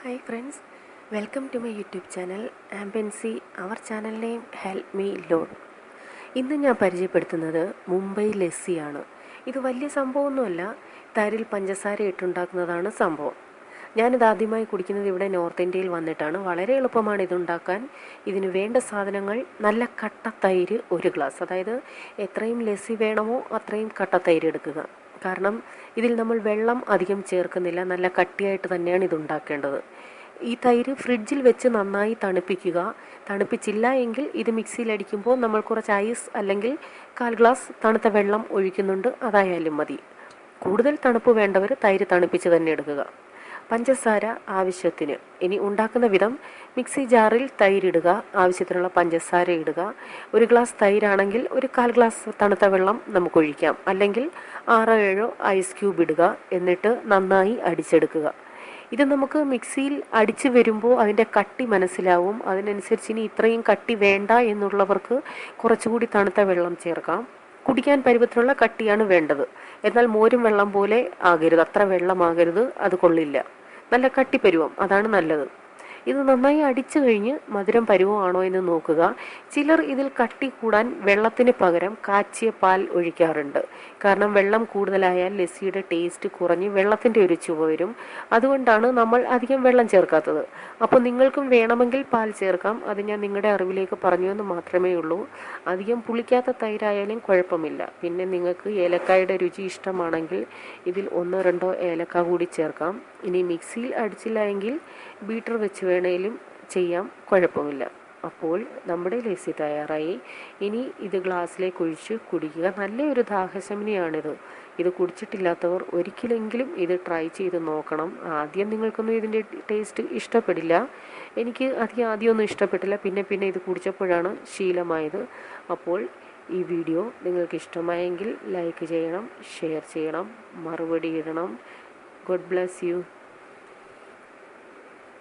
Hi friends welcome to my YouTube channel ആംബൻസി our channel name help me loan ഇന്ന് ഞാൻ പരിചയപ്പെടുത്തുന്നത് മുംബൈ ലസ്സിയാണ്. ഇത് വലിയ സംഭവമൊന്നുമല്ല. തരിൽ പഞ്ചസാര ഇട്ടുണ്ടാക്കുന്നതാണ് സംഭവം. ഞാനിത് ആദ്യമായി കുടിക്കുന്നത് ഇവിടെ നോർത്ത് ഇന്ത്യയിൽ വന്നിട്ടാണ്. വളരെ എളുപ്പമാണ് ഇതുണ്ടാക്കാൻ. ഇതിന് വേണ്ട സാധനങ്ങൾ നല്ല കട്ട തൈര് ഒരു ഗ്ലാസ്. അതായത് എത്രയും ലെസ്സി വേണമോ അത്രയും കട്ട തൈര് എടുക്കുക. കാരണം ഇതിൽ നമ്മൾ വെള്ളം അധികം ചേർക്കുന്നില്ല. നല്ല കട്ടിയായിട്ട് തന്നെയാണ് ഇത് ഉണ്ടാക്കേണ്ടത് ഈ തൈര് ഫ്രിഡ്ജിൽ വെച്ച് നന്നായി തണുപ്പിക്കുക. തണുപ്പിച്ചില്ല എങ്കിൽ ഇത് മിക്സിയിൽ അടിക്കുമ്പോൾ നമ്മൾ കുറച്ച് ഐസ് അല്ലെങ്കിൽ കാൽ ഗ്ലാസ് തണുത്ത വെള്ളം ഒഴിക്കുന്നുണ്ട്. അതായാലും മതി. കൂടുതൽ തണുപ്പ് വേണ്ടവർ തൈര് തണുപ്പിച്ച് തന്നെ എടുക്കുക. പഞ്ചസാര ആവശ്യത്തിന്. ഇനി ഉണ്ടാക്കുന്ന വിധം മിക്സി ജാറിൽ തൈരിടുക. ആവശ്യത്തിനുള്ള പഞ്ചസാര ഇടുക. ഒരു ഗ്ലാസ് തൈരാണെങ്കിൽ ഒരു കാൽ ഗ്ലാസ് തണുത്ത വെള്ളം നമുക്ക് ഒഴിക്കാം. അല്ലെങ്കിൽ ആറോ ഏഴോ ഐസ് ക്യൂബ് ഇടുക. എന്നിട്ട് നന്നായി അടിച്ചെടുക്കുക. ഇത് നമുക്ക് മിക്സിയിൽ അടിച്ചു വരുമ്പോൾ അതിന്റെ കട്ടി മനസ്സിലാവും. അതിനനുസരിച്ച് ഇനി ഇത്രയും കട്ടി വേണ്ട എന്നുള്ളവർക്ക് കുറച്ചുകൂടി തണുത്ത വെള്ളം ചേർക്കാം. കുടിക്കാൻ പരുവത്തിലുള്ള കട്ടിയാണ് വേണ്ടത്. എന്നാൽ മോരും വെള്ളം പോലെ ആകരുത്. അത്ര വെള്ളമാകരുത്. അത് കൊള്ളില്ല. നല്ല കട്ടിപ്പരുവം. അതാണ് നല്ലത്. ഇത് നന്നായി അടിച്ചു കഴിഞ്ഞ് മധുരം പരുവമാണോ എന്ന് നോക്കുക. ചിലർ ഇതിൽ കട്ടി കൂടാൻ വെള്ളത്തിന് പകരം കാച്ചിയ പാൽ ഒഴിക്കാറുണ്ട്. കാരണം വെള്ളം കൂടുതലായാൽ ലസ്സിയുടെ ടേസ്റ്റ് കുറഞ്ഞ് വെള്ളത്തിന്റെ ഒരു ചുവ വരും. അതുകൊണ്ടാണ് നമ്മൾ അധികം വെള്ളം ചേർക്കാത്തത്. അപ്പോൾ നിങ്ങൾക്കും വേണമെങ്കിൽ പാൽ ചേർക്കാം. അത് ഞാൻ നിങ്ങളുടെ അറിവിലേക്ക് പറഞ്ഞു എന്ന് മാത്രമേ ഉള്ളൂ. അധികം പുളിക്കാത്ത തൈരായാലും കുഴപ്പമില്ല. പിന്നെ നിങ്ങൾക്ക് ഏലക്കായുടെ രുചി ഇഷ്ടമാണെങ്കിൽ ഇതിൽ ഒന്നോ രണ്ടോ ഏലക്ക കൂടി ചേർക്കാം. ഇനി മിക്സിയിൽ അടിച്ചില്ല എങ്കിൽ ബീറ്റർ വെച്ച് വേണേലും ചെയ്യാം. കുഴപ്പമില്ല. അപ്പോൾ നമ്മുടെ ലസ്സി തയ്യാറായി. ഇനി ഇത് ഗ്ലാസ്സിലേക്ക് ഒഴിച്ച് കുടിക്കുക. നല്ലൊരു ദാഹശമനിയാണിത് ഇത് കുടിച്ചിട്ടില്ലാത്തവർ ഒരിക്കലെങ്കിലും ഇത് ട്രൈ ചെയ്ത് നോക്കണം. ആദ്യം നിങ്ങൾക്കൊന്നും ഇതിന്റെ ടേസ്റ്റ് ഇഷ്ടപ്പെടില്ല. എനിക്ക് അധികം ആദ്യമൊന്നും ഇഷ്ടപ്പെട്ടില്ല. പിന്നെ പിന്നെ ഇത് കുടിച്ചപ്പോഴാണ് ശീലമായത്. അപ്പോൾ ഈ വീഡിയോ നിങ്ങൾക്ക് ഇഷ്ടമായെങ്കിൽ ലൈക്ക് ചെയ്യണം ഷെയർ ചെയ്യണം മറുപടി ഇടണം. God bless you.